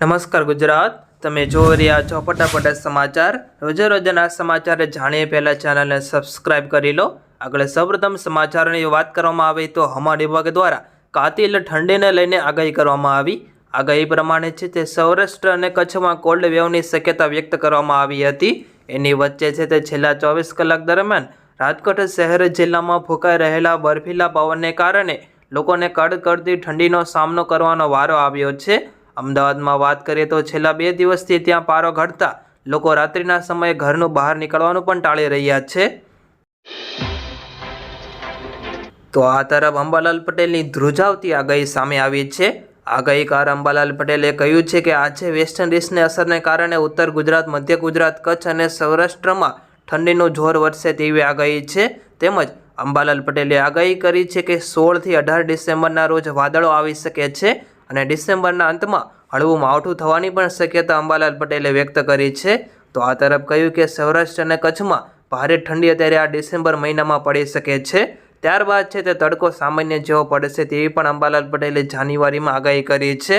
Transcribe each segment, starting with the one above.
નમસ્કાર ગુજરાત. તમે જોઈ રહ્યા છો ફટાફટ સમાચાર. રોજે રોજના સમાચાર જાણીએ પહેલાં ચેનલને સબસ્ક્રાઇબ કરી લો. આગળ સૌપ્રથમ સમાચારની વાત કરવામાં આવે તો હવામાન વિભાગ દ્વારા કાતિલ ઠંડીને લઈને આગાહી કરવામાં આવી. આગાહી પ્રમાણે છે તે સૌરાષ્ટ્ર અને કચ્છમાં કોલ્ડ વેવની શક્યતા વ્યક્ત કરવામાં આવી હતી. એની વચ્ચે છે તે છેલ્લા ચોવીસ કલાક દરમિયાન રાજકોટ શહેર જિલ્લામાં ફૂંકાઈ રહેલા બર્ફીલા પવનને કારણે લોકોને કડકડતી ઠંડીનો સામનો કરવાનો વારો આવ્યો છે. અમદાવાદમાં વાત કરીએ તો છેલ્લા બે દિવસથી ત્યાં પારો ઘટતા લોકો રાત્રિના સમયે ઘરનું બહાર નીકળવાનું પણ ટાળી રહ્યા છે. તો આ તરફ અંબાલાલ પટેલની ધ્રુજાવતી આગાહી સામે આવી છે. આગાહીકાર અંબાલાલ પટેલે કહ્યું છે કે આજે વેસ્ટ ઇન્ડિઝની અસરને કારણે ઉત્તર ગુજરાત, મધ્ય ગુજરાત, કચ્છ અને સૌરાષ્ટ્રમાં ઠંડીનું જોર વધશે તેવી આગાહી છે. તેમજ અંબાલાલ પટેલે આગાહી કરી છે કે સોળથી અઢાર ડિસેમ્બરના રોજ વાદળો આવી શકે છે. અને ડિસેમ્બરના અંતમાં હળવું માવઠું થવાની પણ શક્યતા અંબાલાલ પટેલે વ્યક્ત કરી છે. તો આ તરફ કહ્યું કે સૌરાષ્ટ્ર અને કચ્છમાં ભારે ઠંડી અત્યારે આ ડિસેમ્બર મહિનામાં પડી શકે છે. ત્યારબાદ છે તે તડકો સામાન્ય જેવો પડશે તેવી પણ અંબાલાલ પટેલે જાન્યુઆરીમાં આગાહી કરી છે.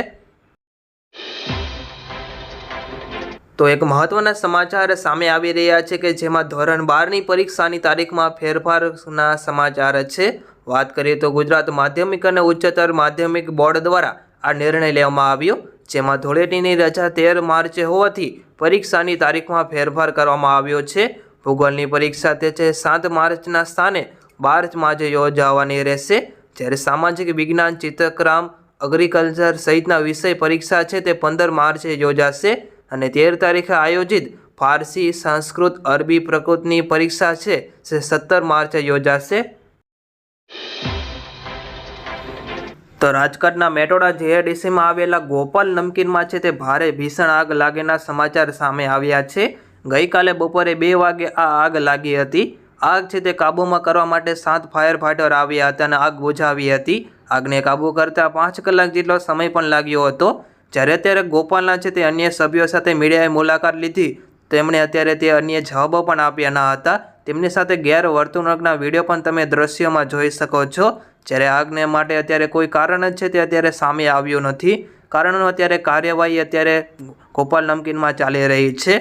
તો એક મહત્વના સમાચાર સામે આવી રહ્યા છે કે જેમાં ધોરણ બારની પરીક્ષાની તારીખમાં ફેરફારના સમાચાર છે. વાત કરીએ તો ગુજરાત માધ્યમિક અને ઉચ્ચતર માધ્યમિક બોર્ડ દ્વારા આ નિર્ણય લેવામાં આવ્યો, જેમાં ધૂળેટીની રજા તેર માર્ચે હોવાથી પરીક્ષાની તારીખમાં ફેરફાર કરવામાં આવ્યો છે. ભૂગોળની પરીક્ષા તે છે સાત માર્ચના સ્થાને બાર માર્ચે યોજાવાની રહેશે, જ્યારે સામાજિક વિજ્ઞાન, ચિત્રક્રામ, અગ્રિકલ્ચર સહિતના વિષય પરીક્ષા છે તે પંદર માર્ચે યોજાશે અને તેર તારીખે આયોજિત ફારસી, સંસ્કૃત, અરબી પ્રકૃતની પરીક્ષા છે તે સત્તર માર્ચે યોજાશે. તો રાજકોટના મેટોડા જેઆઈડીસીમાં આવેલા ગોપાલ નમકીનમાં છે તે ભારે ભીષણ આગ લાગેના સમાચાર સામે આવ્યા છે. ગઈકાલે બપોરે બે વાગે આ આગ લાગી હતી. આગ છે તે કાબૂમાં કરવા માટે સાત ફાયર ફાઈટર આવ્યા હતા અને આગ બુઝાવી હતી. આગને કાબૂ કરતા પાંચ કલાક જેટલો સમય પણ લાગ્યો હતો. જ્યારે અત્યારે ગોપાલના છે તે અન્ય સભ્યો સાથે મીડિયાએ મુલાકાત લીધી. તેમણે અત્યારે તે અન્ય જવાબો પણ આપ્યા ન હતા. તેમની સાથે ગેરવર્તણૂકના વીડિયો પણ તમે દ્રશ્યોમાં જોઈ શકો છો. જ્યારે આગને માટે અત્યારે કોઈ કારણ જ છે તે અત્યારે સામે આવ્યું નથી. કારણો અત્યારે કાર્યવાહી અત્યારે ગોપાલ નમકીનમાં ચાલી રહી છે.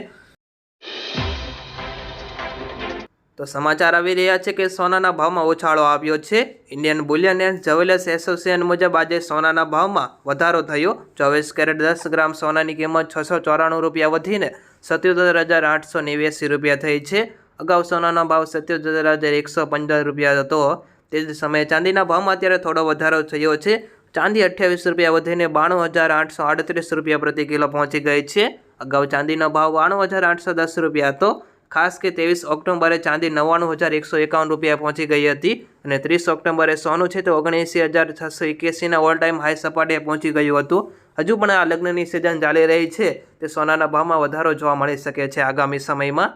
તો સમાચાર આવી રહ્યા છે કે સોનાના ભાવમાં ઉછાળો આવ્યો છે. Indian bullion and jewellers association મુજબ આજે સોનાના ભાવમાં વધારો થયો. ચોવીસ કેરેટ દસ ગ્રામ સોનાની કિંમત છસો ચોરાણું રૂપિયા વધીને સત્યોતેર હજાર આઠસો નેવ્યાસી રૂપિયા થઈ છે. અગાઉ સોનાનો ભાવ સત્યોતેર હજાર એકસો પંદર રૂપિયા હતો. તે જ સમયે ચાંદીના ભાવમાં અત્યારે થોડો વધારો થયો છે. ચાંદી અઠ્યાવીસ રૂપિયા વધીને બાણું હજાર આઠસો આડત્રીસ રૂપિયા પ્રતિ કિલો પહોંચી ગઈ છે. અગાઉ ચાંદીનો ભાવ બાણું હજાર આઠસો દસ રૂપિયા હતો. ખાસ કે ત્રેવીસ ઓક્ટોબરે ચાંદી નવ્વાણું હજાર એકસો એકાવન રૂપિયા પહોંચી ગઈ હતી અને ત્રીસ ઓક્ટોબરે સોનું છે તો ઓગણએંસી હજાર છસો એક્યાસીના ઓલ ટાઈમ હાઈ સપાટીએ પહોંચી ગયું હતું. હજુ પણ આ લગ્નની સિઝન ચાલી રહી છે. તે સોનાના ભાવમાં વધારો જોવા મળી શકે છે આગામી સમયમાં.